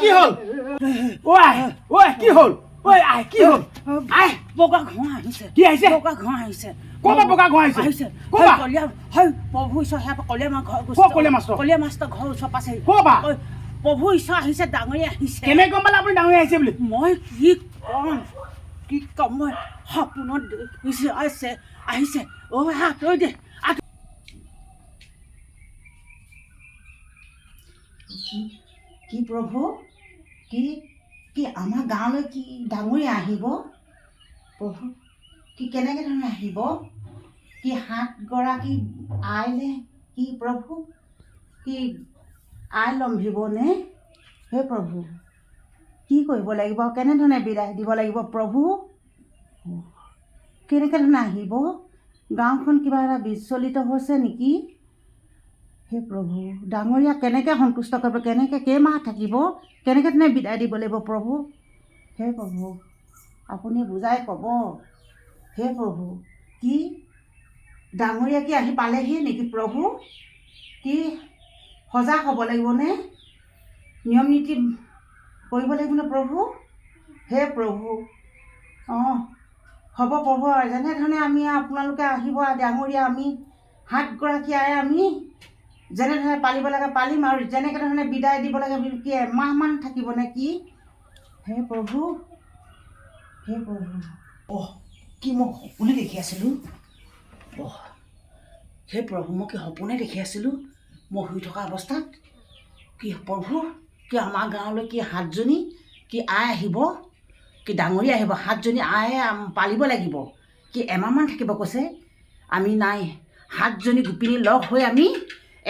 কি হল, আহিছে কলীয়া হয় প্ৰভু ঈশ্বৰ সেয়া কলীয়া মাৰ ঘৰ কলীয়া মাষ্টৰ? কলীয়া মাষ্টৰ ঘৰ ওচৰ পাইছে ক'ৰ পৰা? ঐ, প্ৰভু ঈশ্বৰ আহিছে ডাঙৰীয়া আহিছে কেনে গম পালে আপুনি ডাঙৰ আহিছে বুলি মই কি ক'ম কি ক'ম মই সপোনত দেখিছে আহিছে আহিছে। অ' আঁতৰি দে। কি প্ৰভু? কি কি আমাৰ গাঁৱলৈ কি ডাঙৰীয়া আহিব? প্ৰভু, কি কেনেকৈ ধৰণে আহিব? কি সাতগৰাকী আইলে? কি প্ৰভু? কি আই লম্ভিবনে? হে প্ৰভু। কি কৰিব লাগিব? কেনেধৰণে বিদায় দিব লাগিব? প্ৰভু? কেনেকৈ ধৰণে আহিব? গাঁওখন কিবা এটা বিচলিত হৈছে নেকি? হে প্ৰভু ডাঙৰীয়া কেনেকৈ সন্তুষ্ট কৰিব? কেনেকৈ কেইমাহ থাকিব? কেনেকৈ তেনে বিদায় দিব লাগিব প্ৰভু? হে প্ৰভু আপুনি বুজাই ক'ব। হে প্ৰভু কি? ডাঙৰীয়া কি আহি পালেহি নেকি প্ৰভু? কি সজাগ হ'ব লাগিবনে নিয়ম নীতি কৰিব লাগিবনে প্ৰভু? হে প্ৰভু। অঁ, হ'ব প্ৰভু, যেনেধৰণে আমি আপোনালোকে আহিব, ডাঙৰীয়া আমি, সাতগৰাকী আই আমি, যেনেধৰণে পালিব লাগে পালিম আৰু যেনেকৈ ধৰণে বিদায় দিব লাগে কি এমাহমান থাকিব নে কি? হে প্ৰভু হে প্ৰভু। অহ, কি মই সপোনে দেখি আছিলোঁ। অহ, হে প্ৰভু, মই কি সপোনে দেখি আছিলোঁ? মই শুই থকা অৱস্থাত, কি, প্ৰভু? কি আমাৰ গাঁৱলৈ কি সাতজনী কি আই আহিব কি ডাঙৰী আহিব সাতজনী আই পালিব লাগিব। কি এমাহমান থাকিব কৈছে। আমি নাই সাতজনী গোপিনী লগ হৈ আমি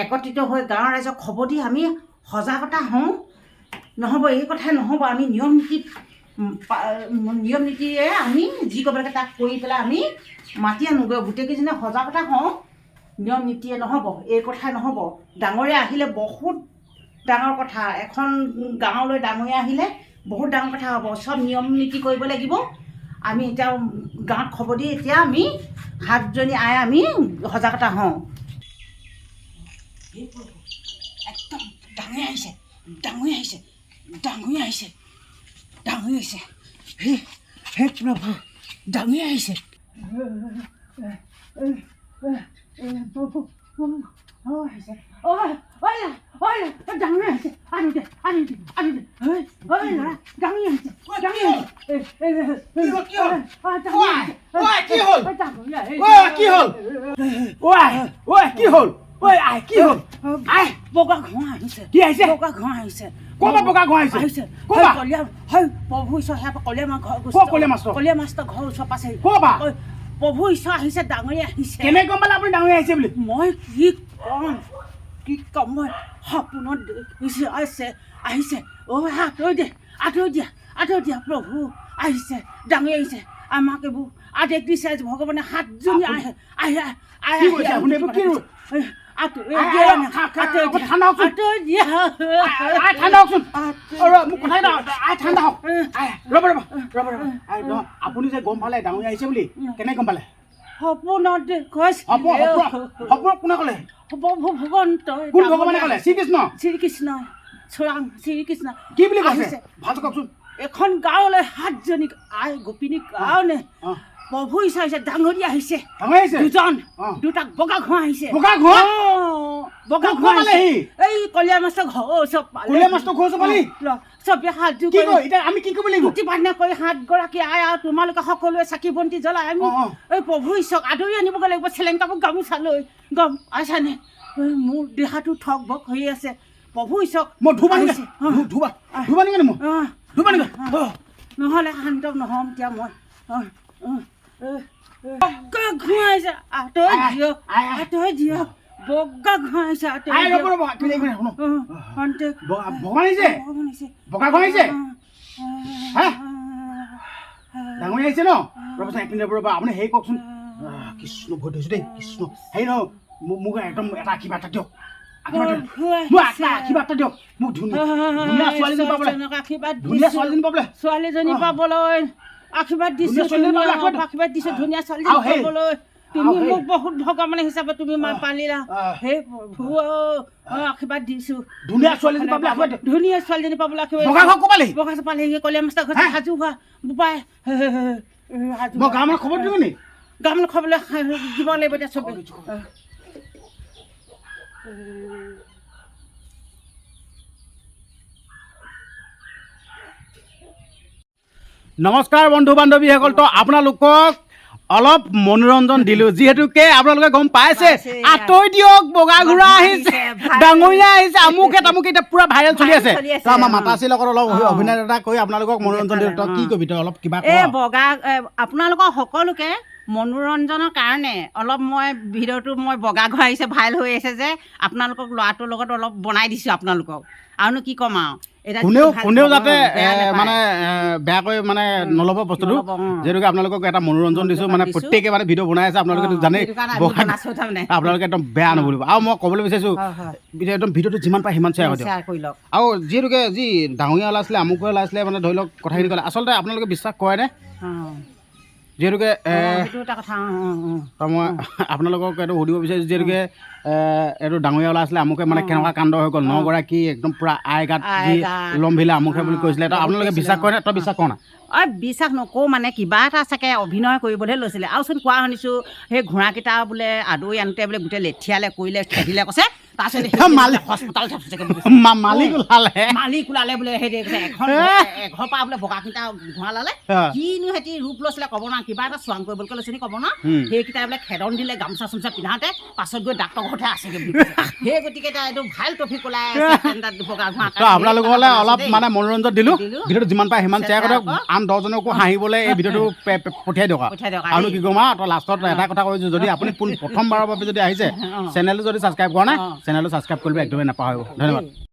একত্ৰিত হৈ গাঁৱৰ ৰাইজক খবৰ দি আমি সজাগতা হওঁ। নহ'ব এই কথাই নহ'ব। আমি নিয়ম নীতি উম, পা- উম, নিয়ম নীতিৰে আমি যি কৰিব লাগে তাক কৰি পেলাই আমি মাতি আনোগৈ। গোটেইকেইজনে সজাগতা হওঁ। নিয়ম নীতিয়ে নহ'ব এই কথাই নহ'ব। ডাঙৰীয়া আহিলে বহুত ডাঙৰ কথা এখন গাঁৱলৈ ডাঙৰীয়া আহিলে বহুত ডাঙৰ কথা হ'ব চব নিয়ম নীতি কৰিব লাগিব আমি এতিয়া গাঁৱত খবৰ দি এতিয়া আমি সাতজনী আই আমি সজাগতা হওঁ একদম ডাঙৰীয়া আহিছে ডাঙৰীয়া আহিছে ডাঙৰীয়া আহিছে ডাঙৰীয়া আহিছে হে হে প্ৰভু ডাঙৰীয়া আহিছে হ'ল, কি হ'ল? ঐ, আই কি হ'ল আই বগা ঘোঁৰা আহিছে কি আহিছে বগা ঘোঁৰা আহিছে ক'ৰ পৰা বগা ঘোঁৰা আহিছে? আহিছে ক'ৰ হয়, কলীয়া হয় প্ৰভু মাৰ ঘৰ কলীয়া মাষ্টৰ? কলীয়া মাষ্টৰ ঘৰ ওচৰ পাইছে ক'ৰ পৰা? ঐ, প্ৰভু ঈশ্বৰ আহিছে ডাঙৰীয়া আহিছে। কেনে গম পালে আপুনি ডাঙৰি আহিছে বুলি? মই কি ক'ম কি ক'ম মই সপোনত আহিছে আহিছে। অ' আঁতৰি দে আঁতৰি দিয়া আঁতৰি দিয়া প্ৰভু আহিছে ডাঙৰি আহিছে। আমাক এইবোৰ আদেশ দিছে ভগৱানে সাতজনী আহে আহে আহে কৈছে আপুনি? মোক ঠাণ্ডা হওক ৰ'ব ৰ'ব ৰ'ব ৰ'ব যে গম পালে ডাঙৰ আহিছে বুলি কেনে গম পালে সপোনত হ'ব কোনে ক'লে ভগৱন্ত কোন ভগৱানে ক'লে শ্ৰীকৃষ্ণ শ্ৰীকৃষ্ণ চোৰাং শ্ৰীকৃষ্ণ কি বুলি কৈছে। ভালকৈ কওকচোন এখন গাঁৱলৈ সাতজনী আই গোপিনী কাৰণে ঈশ্বৰ আহিছে ডাঙৰী আহিছে দুজন। দুটা বগা ঘোঁৰা আহিছে। বগা ঘোঁৰা? বগা ঘোঁৰা আহিছে। এই কলীয়া মাছৰ ঘৰ চব পালে। কলীয়া মাষ্টৰ ঘৰ ওচৰ পালি? চবে সাজু কি কৰি এতিয়া আমি কি কৰিব লাগিব? তুতি প্ৰাৰ্থনা কৰি সাতগৰাকী আই আৰু তোমালোকে সকলোৱে চাকি বন্তি জ্বলাই আমি। এই প্ৰভু ঈশ্বৰক আদৰি আনিবগৈ লাগিব চেলেং কাপোৰ গামোচা লৈ। গম আছানে মোৰ দেহাটো ঠক ভক হৈ আছে। প্ৰভু ঈশ্বৰক মই ধুবা ধুবা ধুবা নেকি মই? ধুবা নেকি নহ'লে শান্ত নহ'ম এতিয়া মই। অ, অ, বগা ঘুঁইছে আঁতৰ দিয়ক আঁতৰ দিয়ক বগা ঘুঁইছে আঁতৰিছে ডাঙৰি আহিছে ন? ৰ'ব চাই এপিনে ৰ'বা আপুনি হেৰি কওকচোন। কৃষ্ণ ভৰি থৈছোঁ দেই কৃষ্ণ। হেৰি ন মোক মোক একদম এটা আশীৰ্বাদ এটা দিয়ক। আশীৰ্বাদ এটা ধুনীয়া ছোৱালীজনী পাবলৈ। ছোৱালীজনী পাবলৈ। ধুনীয়া দিছোঁ। আশীৰ্বাদ দিছোঁ ধুনীয়া সেই- পাবলৈ তুমি মোক বহুত ভগৱান হিচাপে তুমি মাত পালিলা। হে প্ৰভু আশীৰ্বাদ দিছো। ধুনীয়া ছোৱালীজনী পাবলৈ আশীৰ্বাদ ধুনীয়া ছোৱালীজনী পাবলৈ আশীৰ্বাদ লাগিব বগা পালে কলীয়া মাষ্টাৰ ঘৰত? সাজু হোৱা বোপাই। মই গাঁৱৰ খবৰ দিওঁ নি? গাম খাবলৈ দিব লাগিব এতিয়া চবে। নমস্কাৰ বন্ধু বান্ধৱীসকল তো আপোনালোকক অলপ মনোৰঞ্জন দিলো। যিহেতুকে আপোনালোকে গম পাইছে আঁতৰি দিয়ক বগা ঘোঁৰা আহিছে। ডাঙৰীয়া আহিছে আমুকে তামুকে এতিয়া পুৰা ভাইৰেল চলি আছে। আছে, তো আমাৰ। মাতাচীৰ লগত অলপ। অভিনয় এটা কৰি আপোনালোকক মনোৰঞ্জন দিলো। তই কি কবি তই অলপ কিবা এই বগা আপোনালোকৰ সকলোকে মনোৰঞ্জনৰ কাৰণে অলপ মই ভিডিঅ'টো মই বগা ঘৰ আহিছে ভাইৰেল হৈ আহিছে যে আপোনালোকক ল'ৰাটোৰ লগত অলপ বনাই দিছোঁ আপোনালোকক। আৰুনো কি ক'ম আৰু? কোনেও কোনেও যাতে। মানে বেয়াকৈ মানে নল'ব বস্তুটো। যিহেতুকে আপোনালোকক এটা মনোৰঞ্জন দিছোঁ মানে প্ৰত্যেকে মানে ভিডিঅ' বনাই আছে আপোনালোকেতো জানেই। আপোনালোকে একদম বেয়া নবুলিব। আৰু মই ক'বলৈ বিচাৰিছোঁ একদম ভিডিঅ'টো যিমান পাৰে সিমান শ্বেয়াৰ কৰি দিয়ক। কৰি আৰু যিহেতুকে যি ডাঙৰীয়া ওলাইছিলে আমুকে ওলাইছিলে মানে ধৰি লওক কথাখিনি ক'লে আচলতে আপোনালোকে বিশ্বাস কৰেনে? অ। যিহেতুকে মই আপোনালোকক এইটো সুধিব বিচাৰিছোঁ যিহেতুকে এইটো ডাঙৰীয়া ওলাইছিলে আমুকে মানে কেনেকুৱা কাণ্ড হৈ গ'ল নগৰাকী একদম পূৰা আই গাত। লম্ভিলে আমুকে বুলি কৈছিলে তো আপোনালোকে বিশ্বাস কৰে তই বিশ্বাস কৰ না? অ বিশ্বাস নকৰোঁ মানে কিবা এটা চাগে অভিনয় কৰিবলৈ লৈছিলে। আৰুচোন কোৱা শুনিছোঁ সেই ঘোঁৰাকেইটা বোলে আদৰি আনোতে বোলে গোটেই লেঠিয়ালে কৰিলে খেদিলে কৈছে মালিক- হস্পিটাল চাগে মা- মালিক ওলালে। মালিক ওলালে বোলে সেই এঘৰ পৰা বোলে বগাকেইটা ঘোঁৰা লালে কিনো সিহঁতি ৰূপ লৈছিলে ক'ব নোৱাৰো কিবা এটা চোৱাং কৰিবলৈ লৈছে নি ক'ব নোৱাৰো। সেইকেইটাই বোলে খেদন দিলে গামোচা চামোচা পিন্ধাওঁতে পাছত গৈ ডাক্তৰ ঘৰতে আছেগৈ বুলি সেই গতিকে এতিয়া এইটো ভালো টপিক ওলাই আছে আপোনালোকলৈ অলপ মানে মনোৰঞ্জন দিলোঁ। ভিডিঅ'টো যিমান পাৰে সিমান শ্বেয়াৰ শ্বেয়াৰ কৰক। আন দহজনকো হাঁহিবলৈ এই ভিডিঅ'টো পঠিয়াই দিয়ক আৰু। কি ক'ম আৰু তই লাষ্টত এটা কথা কৈছোঁ যদি আপুনি পোন প্ৰথমবাৰৰ বাবে যদি আহিছে। চেনেলটো যদি ছাবস্ক্ৰাইব কৰা নাই চেনেলটো ছাবস্ক্ৰাইব কৰিব একদমেই নাপাহৰিব। ধন্যবাদ।